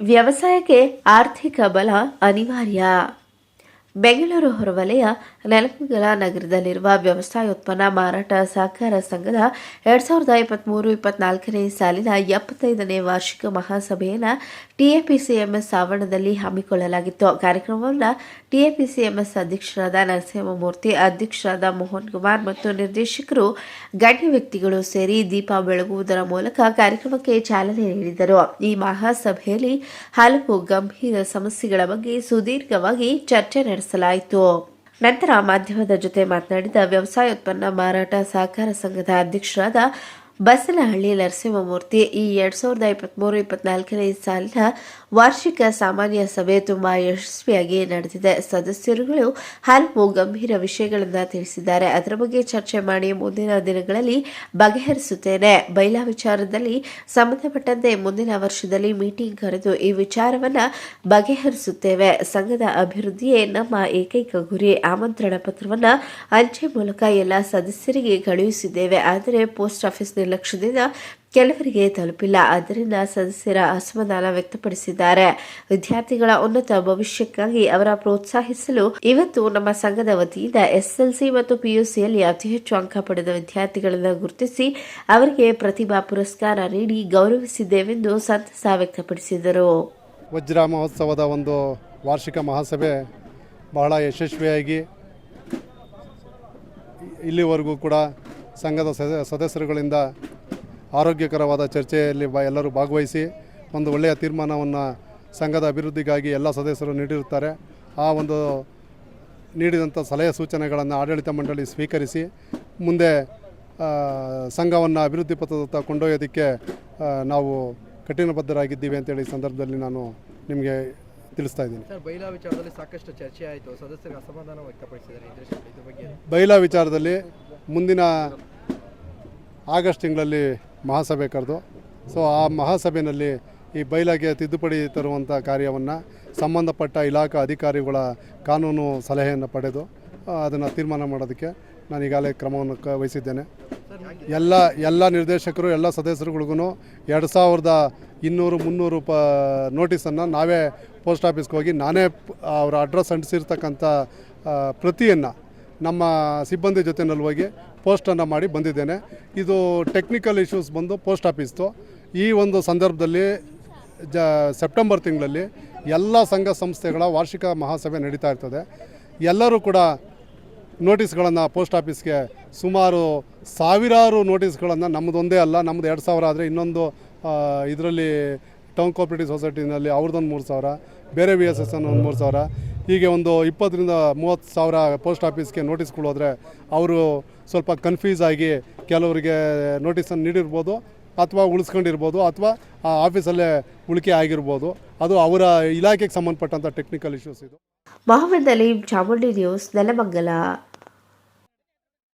ವ್ಯವಸಾಯಕ್ಕೆ ಆರ್ಥಿಕ ಬಲ ಅನಿವಾರ್ಯ. ಬೆಂಗಳೂರು ಹೊರವಲಯ ನೆಲಮಂಗಲ ನಗರದಲ್ಲಿರುವ ವ್ಯವಸಾಯೋತ್ಪನ್ನ ಮಾರಾಟ ಸಹಕಾರ ಸಂಘದ ಎರಡ್ ಸಾವಿರದ ಇಪ್ಪತ್ಮೂರು ಇಪ್ಪತ್ನಾಲ್ಕನೇ ಸಾಲಿನ ಎಪ್ಪತ್ತೈದನೇ ವಾರ್ಷಿಕ ಮಹಾಸಭೆಯನ್ನು ಟಿಎಪಿಸಿಎಂಎಸ್ ಆವರಣದಲ್ಲಿ ಹಮ್ಮಿಕೊಳ್ಳಲಾಗಿತ್ತು. ಕಾರ್ಯಕ್ರಮವನ್ನು ಟಿಎಪಿಸಿಎಂಎಸ್ ಅಧ್ಯಕ್ಷರಾದ ನರಸಿಂಹಮೂರ್ತಿ, ಅಧ್ಯಕ್ಷರಾದ ಮೋಹನ್ ಕುಮಾರ್ ಮತ್ತು ನಿರ್ದೇಶಕರು ಗಣ್ಯ ವ್ಯಕ್ತಿಗಳು ಸೇರಿ ದೀಪ ಬೆಳಗುವುದರ ಮೂಲಕ ಕಾರ್ಯಕ್ರಮಕ್ಕೆ ಚಾಲನೆ ನೀಡಿದರು. ಈ ಮಹಾಸಭೆಯಲ್ಲಿ ಹಲವು ಗಂಭೀರ ಸಮಸ್ಯೆಗಳ ಬಗ್ಗೆ ಸುದೀರ್ಘವಾಗಿ ಚರ್ಚೆ ನಡೆಸಲಾಯಿತು ನಂತರ ಮಾಧ್ಯಮದ ಜೊತೆ ಮಾತನಾಡಿದ ವ್ಯವಸಾಯೋತ್ಪನ್ನ ಮಾರಾಟ ಸಹಕಾರ ಸಂಘದ ಅಧ್ಯಕ್ಷರಾದ ಬಸನಹಳ್ಳಿ ನರಸಿಂಹಮೂರ್ತಿ ಈ ಎರಡ್ ಸಾವಿರದ ಇಪ್ಪತ್ಮೂರು, ಇಪ್ಪತ್ನಾಲ್ಕನೇ ಸಾಲಿನ ವಾರ್ಷಿಕ ಸಾಮಾನ್ಯ ಸಭೆ ತುಂಬಾ ಯಶಸ್ವಿಯಾಗಿ ನಡೆದಿದೆ. ಸದಸ್ಯರುಗಳು ಹಲವು ಗಂಭೀರ ವಿಷಯಗಳನ್ನು ತಿಳಿಸಿದ್ದಾರೆ. ಅದರ ಬಗ್ಗೆ ಚರ್ಚೆ ಮಾಡಿ ಮುಂದಿನ ದಿನಗಳಲ್ಲಿ ಬಗೆಹರಿಸುತ್ತೇನೆ. ಬೈಲಾ ವಿಚಾರದಲ್ಲಿ ಸಂಬಂಧಪಟ್ಟಂತೆ ಮುಂದಿನ ವರ್ಷದಲ್ಲಿ ಮೀಟಿಂಗ್ ಕರೆದು ಈ ವಿಚಾರವನ್ನ ಬಗೆಹರಿಸುತ್ತೇವೆ. ಸಂಘದ ಅಭಿವೃದ್ಧಿಯೇ ನಮ್ಮ ಏಕೈಕ ಗುರಿ. ಆಮಂತ್ರಣ ಪತ್ರವನ್ನು ಅಂಚೆ ಮೂಲಕ ಎಲ್ಲ ಸದಸ್ಯರಿಗೆ ಕಳುಹಿಸಿದ್ದೇವೆ. ಆದರೆ ಪೋಸ್ಟ್ ಆಫೀಸ್ ನಿರ್ಲಕ್ಷ್ಯದಿಂದ ಕೆಲವರಿಗೆ ತಲುಪಿಲ್ಲ. ಆದ್ದರಿಂದ ಸದಸ್ಯರ ಅಸಮಾಧಾನ ವ್ಯಕ್ತಪಡಿಸಿದ್ದಾರೆ. ವಿದ್ಯಾರ್ಥಿಗಳ ಉನ್ನತ ಭವಿಷ್ಯಕ್ಕಾಗಿ ಅವರ ಪ್ರೋತ್ಸಾಹಿಸಲು ಇವತ್ತು ನಮ್ಮ ಸಂಘದ ವತಿಯಿಂದ ಎಸ್ಎಲ್ಸಿ ಮತ್ತು ಪಿಯುಸಿಯಲ್ಲಿ ಅತಿ ಹೆಚ್ಚು ಅಂಕ ಪಡೆದ ವಿದ್ಯಾರ್ಥಿಗಳನ್ನು ಗುರುತಿಸಿ ಅವರಿಗೆ ಪ್ರತಿಭಾ ಪುರಸ್ಕಾರ ನೀಡಿ ಗೌರವಿಸಿದ್ದೇವೆಂದು ಸಂತಸ ವ್ಯಕ್ತಪಡಿಸಿದರು. ವಜ್ರ ಮಹೋತ್ಸವದ ಒಂದು ವಾರ್ಷಿಕ ಮಹಾಸಭೆ ಬಹಳ ಯಶಸ್ವಿಯಾಗಿ ಇಲ್ಲಿವರೆಗೂ ಕೂಡ ಸಂಘದ ಸದ- ಸದಸ್ಯರುಗಳಿಂದ ಆರೋಗ್ಯಕರವಾದ ಚರ್ಚೆಯಲ್ಲಿ ಬ ಎಲ್ಲರೂ ಭಾಗವಹಿಸಿ ಒಂದು ಒಳ್ಳೆಯ ತೀರ್ಮಾನವನ್ನು ಸಂಘದ ಅಭಿವೃದ್ಧಿಗಾಗಿ ಎಲ್ಲ ಸದಸ್ಯರು ನೀಡಿರುತ್ತಾರೆ. ಆ ಒಂದು ನೀಡಿದಂಥ ಸಲಹೆ ಸೂಚನೆಗಳನ್ನು ಆಡಳಿತ ಮಂಡಳಿ ಸ್ವೀಕರಿಸಿ ಮುಂದೆ ಸಂಘವನ್ನು ಅಭಿವೃದ್ಧಿ ಪಥದತ್ತ ಕೊಂಡೊಯ್ಯೋದಕ್ಕೆ ನಾವು ಕಠಿಣಬದ್ಧರಾಗಿದ್ದೀವಿ ಅಂತೇಳಿ ಈ ಸಂದರ್ಭದಲ್ಲಿ ನಾನು ನಿಮಗೆ ತಿಳಿಸ್ತಾ ಇದ್ದೀನಿ. ಬೈಲಾ ವಿಚಾರದಲ್ಲಿ ಸಾಕಷ್ಟು ಚರ್ಚೆ ಆಯಿತು. ಸದಸ್ಯರು ಅಸಮಾಧಾನ ವ್ಯಕ್ತಪಡಿಸಿದ್ದಾರೆ. ಬೈಲಾ ವಿಚಾರದಲ್ಲಿ ಮುಂದಿನ ಆಗಸ್ಟ್ ತಿಂಗಳಲ್ಲಿ ಮಹಾಸಭೆ ಕರೆದು ಸೊ ಆ ಮಹಾಸಭೆಯಲ್ಲಿ ಈ ಬೈಲಾಗೆ ತಿದ್ದುಪಡಿ ತರುವಂಥ ಕಾರ್ಯವನ್ನು ಸಂಬಂಧಪಟ್ಟ ಇಲಾಖಾ ಅಧಿಕಾರಿಗಳ ಕಾನೂನು ಸಲಹೆಯನ್ನು ಪಡೆದು ಅದನ್ನು ತೀರ್ಮಾನ ಮಾಡೋದಕ್ಕೆ ನಾನು ಈಗಾಗಲೇ ಕ್ರಮವನ್ನು ಕ, ವಹಿಸಿದ್ದೇನೆ. ಎಲ್ಲ ಎಲ್ಲ ನಿರ್ದೇಶಕರು, ಎಲ್ಲ ಸದಸ್ಯರುಗಳಿಗೂ ಎರಡು ಸಾವಿರದ ಇನ್ನೂರು, ಮುನ್ನೂರು ಪ, ನೋಟಿಸನ್ನು ನಾವೇ ಪೋಸ್ಟ್ ಆಫೀಸ್ಗೆ ಹೋಗಿ ನಾನೇ ಅವರ ಅಡ್ರೆಸ್ ಅಂಟಿಸಿರ್ತಕ್ಕಂಥ ಪ್ರತಿಯನ್ನು ನಮ್ಮ ಸಿಬ್ಬಂದಿ ಜೊತೆನಲ್ಲಿ ಹೋಗಿ ಪೋಸ್ಟನ್ನು ಮಾಡಿ ಬಂದಿದ್ದೇನೆ. ಇದು ಟೆಕ್ನಿಕಲ್ ಇಶ್ಯೂಸ್ ಬಂದು ಪೋಸ್ಟ್ ಆಫೀಸ್ದು ಈ ಒಂದು ಸಂದರ್ಭದಲ್ಲಿ ಜ ಸೆಪ್ಟೆಂಬರ್ ತಿಂಗಳಲ್ಲಿ ಎಲ್ಲ ಸಂಘ ಸಂಸ್ಥೆಗಳ ವಾರ್ಷಿಕ ಮಹಾಸಭೆ ನಡೀತಾ ಇರ್ತದೆ. ಎಲ್ಲರೂ ಕೂಡ ನೋಟಿಸ್ಗಳನ್ನು ಪೋಸ್ಟ್ ಆಫೀಸ್ಗೆ ಸುಮಾರು ಸಾವಿರಾರು ನೋಟಿಸ್ಗಳನ್ನು ನಮ್ಮದೊಂದೇ ಅಲ್ಲ ನಮ್ಮದು ಎರಡು ಸಾವಿರ ಆದರೆ ಇನ್ನೊಂದು ಇದರಲ್ಲಿ ಟೌನ್ ಕೋಆಪ್ರೇಟಿವ್ ಸೊಸೈಟಿನಲ್ಲಿ ಅವ್ರದ್ದೊಂದು ಮೂರು ಸಾವಿರ, ಬೇರೆ ವಿ ಎಸ್ ಎಸ್ ಒಂದು ಮೂರು ಸಾವಿರ. ಹೀಗೆ ಒಂದು ಇಪ್ಪತ್ತರಿಂದ ಮೂವತ್ತು ಸಾವಿರ ಪೋಸ್ಟ್ ಆಫೀಸ್ಗೆ ನೋಟಿಸ್ಗಳು ಹೋದರೆ ಅವರು ಸ್ವಲ್ಪ ಕನ್ಫ್ಯೂಸ್ ಆಗಿ ಕೆಲವರಿಗೆ ನೋಟಿಸನ್ನು ನೀಡಿರ್ಬೋದು ಅಥವಾ ಉಳಿಸ್ಕೊಂಡಿರ್ಬೋದು ಅಥವಾ ಆ ಆಫೀಸಲ್ಲೇ ಉಳಿಕೆ ಆಗಿರ್ಬೋದು. ಅದು ಅವರ ಇಲಾಖೆಗೆ ಸಂಬಂಧಪಟ್ಟಂಥ ಟೆಕ್ನಿಕಲ್ ಇಶ್ಯೂಸ್ ಇದು. ಮೊಹಮ್ಮದ್ ಅಲೀಂ ಚಾಮುಂಡಿ ನ್ಯೂಸ್, ನೆಲಮಂಗಲ.